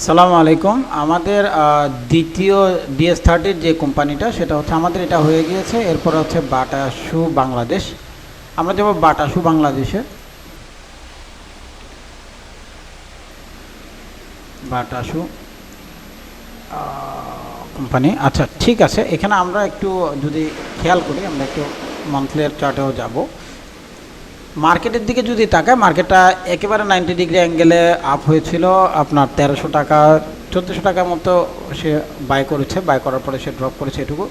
সালামু আলাইকুম। আমাদের দ্বিতীয় ডিএস থার্টির যে কোম্পানিটা, সেটা হচ্ছে আমাদের এটা হয়ে গিয়েছে। এরপর হচ্ছে বাটা শু বাংলাদেশ। আমরা যাব বাটা শু বাংলাদেশে। Bata shoe company. আচ্ছা ঠিক আছে। এখানে আমরা একটু যদি খেয়াল করি, আমরা একটু মান্থলির চার্টেও যাব। মার্কেটের দিকে যদি তাকায়, মার্কেটটা একেবারে নাইনটি ডিগ্রি অ্যাঙ্গেলে আপ হয়েছিল। আপনার তেরোশো টাকা, চোদ্দোশো টাকার মতো সে বাই করেছে। বাই করার পরে সে ড্রপ করেছে এটুকু।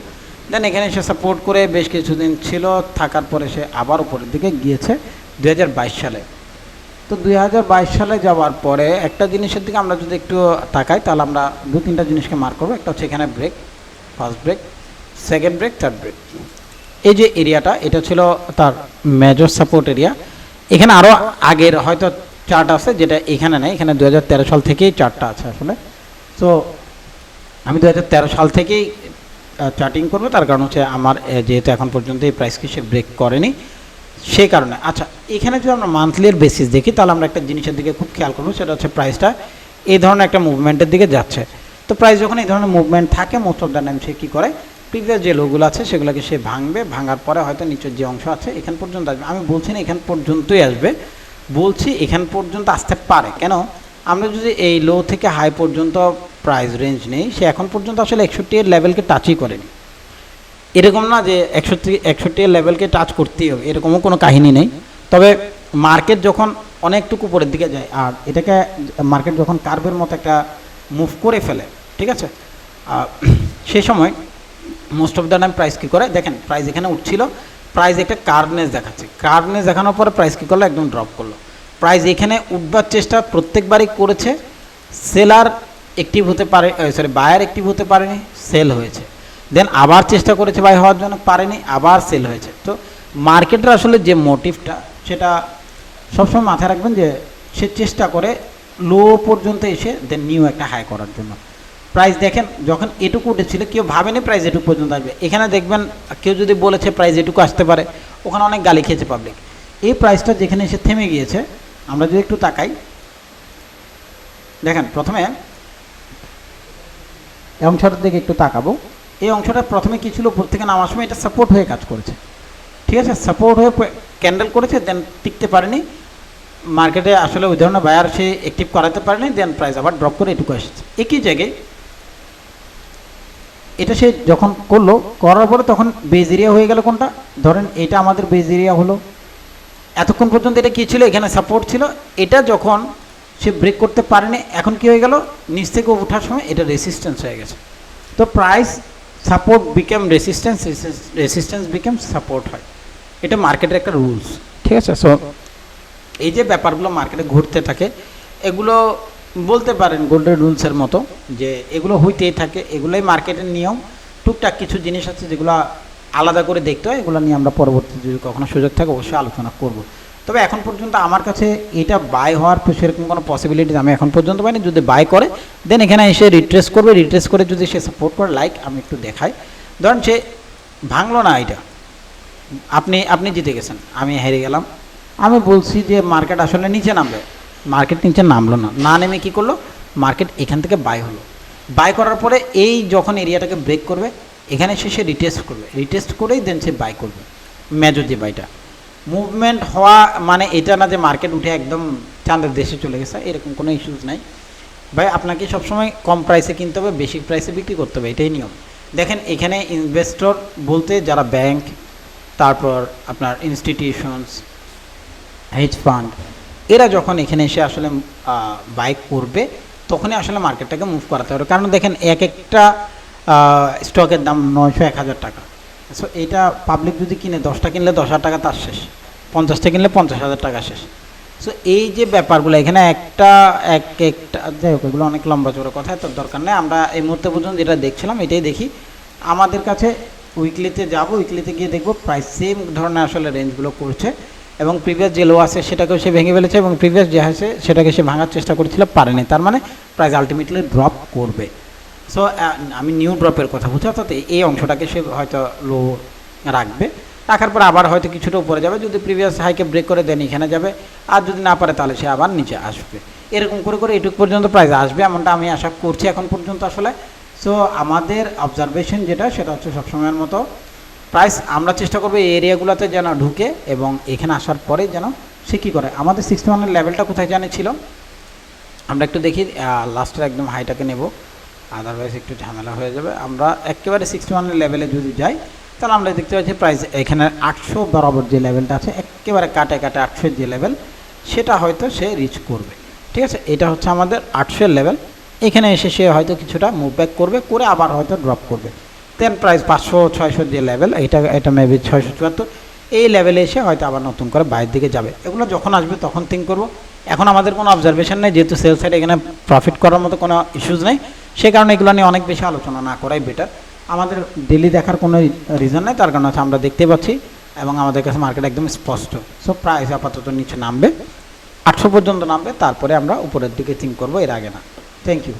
দেন এখানে সে সাপোর্ট করে বেশ কিছুদিন ছিল। থাকার পরে সে আবার উপরের দিকে গিয়েছে দু হাজার বাইশ সালে। তো দুই হাজার বাইশ সালে যাওয়ার পরে একটা জিনিসের দিকে আমরা যদি একটু তাকাই, তাহলে আমরা দু তিনটা জিনিসকে মার্ক করব। একটা হচ্ছে এখানে break first break second break third break এই যে এরিয়াটা, এটা ছিল তার মেজর সাপোর্ট এরিয়া এখানে আরও আগের হয়তো চার্ট আছে যেটা এখানে নেই, এখানে দু হাজার তেরো সাল থেকেই চার্টটা আছে আসলে। তো আমি দুহাজার তেরো সাল থেকেই চার্টিং করব, তার কারণ হচ্ছে আমার যেহেতু এখন পর্যন্ত এই প্রাইসকে সে ব্রেক করেনি, সেই কারণে। আচ্ছা এখানে যদি আমরা মান্থলির বেসিস দেখি, তাহলে আমরা একটা জিনিসের দিকে খুব খেয়াল করব, সেটা হচ্ছে প্রাইসটা এই ধরনের একটা মুভমেন্টের দিকে যাচ্ছে। তো প্রাইস যখন এই ধরনের মুভমেন্ট থাকে মোস্ট অফ দ্য টাইম সে কী করে? প্রিভিয়াস যে লোগুলো আছে, সেগুলোকে সে ভাঙবে, ভাঙার পরে হয়তো নিচের যে অংশ আছে, এখান পর্যন্ত আসবে। আমি বলছি না এখান পর্যন্তই আসবে, বলছি এখান পর্যন্ত আসতে পারে। কেন? আমরা যদি এই লো থেকে হাই পর্যন্ত প্রাইস রেঞ্জ নেই, সে এখন পর্যন্ত আসলে একষট্টি এর লেভেলকে টাচই করেনি। এরকম না যে একষট্টি একষট্টি এর লেভেলকে টাচ করতেই হবে, এরকমও কোনো কাহিনী নেই। তবে মার্কেট যখন অনেকটুকু উপরের দিকে যায়, আর এটাকে মার্কেট যখন কার্ভের মতো একটা মুভ করে ফেলে, ঠিক আছে? সেই সময় most of the time price কী করে? দেখেন প্রাইস এখানে উঠছিল। প্রাইস একটা কার্ভনেস দেখাচ্ছে। কার্ভনেস দেখানোর পরে প্রাইস কী করল? একদম ড্রপ করল। প্রাইস এখানে উঠবার চেষ্টা প্রত্যেকবারই করেছে। সেলার অ্যাক্টিভ হতে পারে সরি বায়ার অ্যাক্টিভ হতে পারেনি সেল হয়েছে। দেন আবার চেষ্টা করেছে বাই হওয়ার জন্য, পারেনি, আবার সেল হয়েছে। তো মার্কেটের আসলে যে মোটিভটা সেটা সবসময় মাথায় রাখবেন যে সে চেষ্টা করে লো পর্যন্ত এসে দেন নিউ একটা হাই করার জন্য। প্রাইস দেখেন, যখন এটুকু উঠেছিল, কেউ ভাবেনি প্রাইস এটুকু পর্যন্ত আসবে। এখানে দেখবেন, কেউ যদি বলেছে প্রাইস এটুকু আসতে পারে, ওখানে অনেক গালি খেয়েছে পাবলিক এই প্রাইসটা যেখানে এসে থেমে গিয়েছে, আমরা যদি একটু তাকাই, দেখেন, প্রথমে এই অংশটার দিকে একটু তাকাবো। এই অংশটা প্রথমে কি ছিল, উপর থেকে নামার সময় এটা সাপোর্ট হয়ে কাজ করেছে। ঠিক আছে সাপোর্ট হয়ে ক্যান্ডেল করেছে দেন টিকতে পারেনি। মার্কেটে আসলে ওই ধরনের বায়ার সে অ্যাক্টিভ করাতে পারেনি দেন প্রাইস আবার ড্রপ করে এটুকু এসেছে। একই জায়গায় এটা সে যখন করল, করার পরে তখন বেজ এরিয়া হয়ে গেল কোনটা? ধরেন এটা আমাদের বেজ এরিয়া হলো। এতক্ষণ পর্যন্ত এটা কী ছিল? এখানে সাপোর্ট ছিল। এটা যখন সে ব্রেক করতে পারেনি, এখন কি হয়ে গেল? নিচ থেকে ওঠার সময় এটা রেসিস্ট্যান্স হয়ে গেছে। তো price support became resistance resistance became support হয়। এটা মার্কেটের একটা রুলস ঠিক আছে? সো এই যে ব্যাপারগুলো মার্কেটে ঘুরতে থাকে, এগুলো বলতে পারেন গোল্ডেন রুলসের মতো, যে এগুলো হইতেই থাকে, এগুলোই মার্কেটের নিয়ম। টুকটাক কিছু জিনিস আছে যেগুলো আলাদা করে দেখতে হয়, এগুলো নিয়ে আমরা পরবর্তী যদি কখনো সুযোগ থাকে, অবশ্যই আলোচনা করব। তবে এখন পর্যন্ত আমার কাছে এটা বাই হওয়ার সেরকম কোনো পসিবিলিটি আমি এখন পর্যন্ত পাইনি। যদি বাই করে দেন এখানে এসে রিট্রেস করবে রিট্রেস করে যদি সে সাপোর্ট করে লাইক আমি একটু দেখাই। ধরেন সে ভাঙলো না এটা। আপনি আপনি জিতে গেছেন, আমি হেরে গেলাম। আমি বলছি যে মার্কেট আসলে নিচে নামবে। মার্কেট নিচে নামলো না। না নেমে কী করল? মার্কেট এখান থেকে বাই হলো। বাই করার পরে এই যখন এরিয়াটাকে ব্রেক করবে, এখানে এসে সে রিটেস্ট করবে। রিটেস্ট করেই দেন সে বাই করবে। মেজর যে বাইটা মুভমেন্ট হওয়া মানে এটা না যে মার্কেট উঠে একদম চাঁদের দেশে চলে গেছে, এরকম কোনো ইস্যুস নাই। ভাই, আপনাকে সবসময় কম প্রাইসে কিনতে হবে, বেশি প্রাইসে বিক্রি করতে হবে, এটাই নিয়ম। দেখেন, এখানে ইনভেস্টর বলতে যারা ব্যাংক তারপর আপনার ইনস্টিটিউশনস হেজ ফান্ড এরা যখন এখানে এসে আসলে বাইক করবে, তখনই আসলে মার্কেটটাকে মুভ করাতে হবে। কারণ দেখেন, এক একটা স্টকের দাম নয়শো এক হাজার টাকা। সো এটা পাবলিক যদি কিনে, দশটা কিনলে দশ হাজার টাকা, তার শেষ। পঞ্চাশটা কিনলে পঞ্চাশ হাজার টাকা শেষ। সো এই যে ব্যাপারগুলো, এখানে একটা, এক একটা, যাই হোক, এগুলো অনেক লম্বা চড়া কথা তোর দরকার নেই। আমরা এই মুহূর্তে পর্যন্ত যেটা দেখছিলাম, এটাই দেখি। আমাদের কাছে উইকলিতে যাব উইকলিতে গিয়ে দেখব প্রায় সেম ধরনের আসলে রেঞ্জগুলো করছে এবং প্রিভিয়াস যে লো আছে, সেটাকেও সে ভেঙে ফেলেছে এবং প্রিভিয়াস যে আছে, সেটাকে সে ভাঙার চেষ্টা করেছিল, পারেনি। তার মানে প্রাইস আলটিমেটলি ড্রপ করবে। সো আমি নিউ ড্রপের কথা বলছি, অর্থাৎ এই অংশটাকে সে হয়তো লো রাখবে। রাখার পর আবার হয়তো কিছুটা উপরে যাবে, যদি প্রিভিয়াস হাইকে ব্রেক করে দেন, এখানে যাবে। আর যদি না পারে, তাহলে সে আবার নিচে আসবে। এরকম করে করে এটুক পর্যন্ত প্রাইস আসবে, এমনটা আমি আশা করছি এখন পর্যন্ত আসলে। সো আমাদের অবজারভেশন যেটা, সেটা হচ্ছে সবসময়ের মতো প্রাইস আমরা চেষ্টা করব এই এরিয়াগুলোতে যেন ঢুকে এবং এখানে আসার পরে যেন সে কী করে। আমাদের সিক্সটি ওয়ানের লেভেলটা কোথায় জানি ছিল। আমরা একটু দেখি লাস্টের একদম হাইটাকে নেব। আদারওয়াইজ একটু ঝামেলা হয়ে যাবে। আমরা একেবারে সিক্সটি ওয়ানের লেভেলে যদি যাই, তাহলে আমরা দেখতে পাচ্ছি প্রাইস এখানে আটশো বরাবর যে লেভেলটা আছে, একেবারে কাটে কাটে আটশোর যে লেভেল সেটা হয়তো সে রিচ করবে। ঠিক আছে? এটা হচ্ছে আমাদের আটশোর লেভেল এখানে এসে সে হয়তো কিছুটা মুভ ব্যাক করবে, করে আবার হয়তো ড্রপ করবে। দেন প্রাইস পাঁচশো, ছয়শো যে লেভেল এটা এটা মেবি ছয়শো চুয়াত্তর। এই লেভেলে এসে হয়তো আবার নতুন করে বাইরের দিকে যাবে। এগুলো যখন আসবে তখন থিঙ্ক করব। এখন আমাদের কোনো অবজারভেশন নেই, যেহেতু সেল সাইড এখানে প্রফিট করার মতো কোনো ইস্যুজ নেই। সে কারণে এগুলো নিয়ে অনেক বেশি আলোচনা না করাই বেটার আমাদের ডেলি দেখার কোনো রিজন নেই, তার কারণ হচ্ছে আমরা দেখতে পাচ্ছি এবং আমাদের কাছে মার্কেট একদম স্পষ্ট। সো প্রাইস আপাতত নিচে নামবে। আটশো পর্যন্ত নামবে, তারপরে আমরা উপরের দিকে থিঙ্ক করব, এর আগে না। Thank you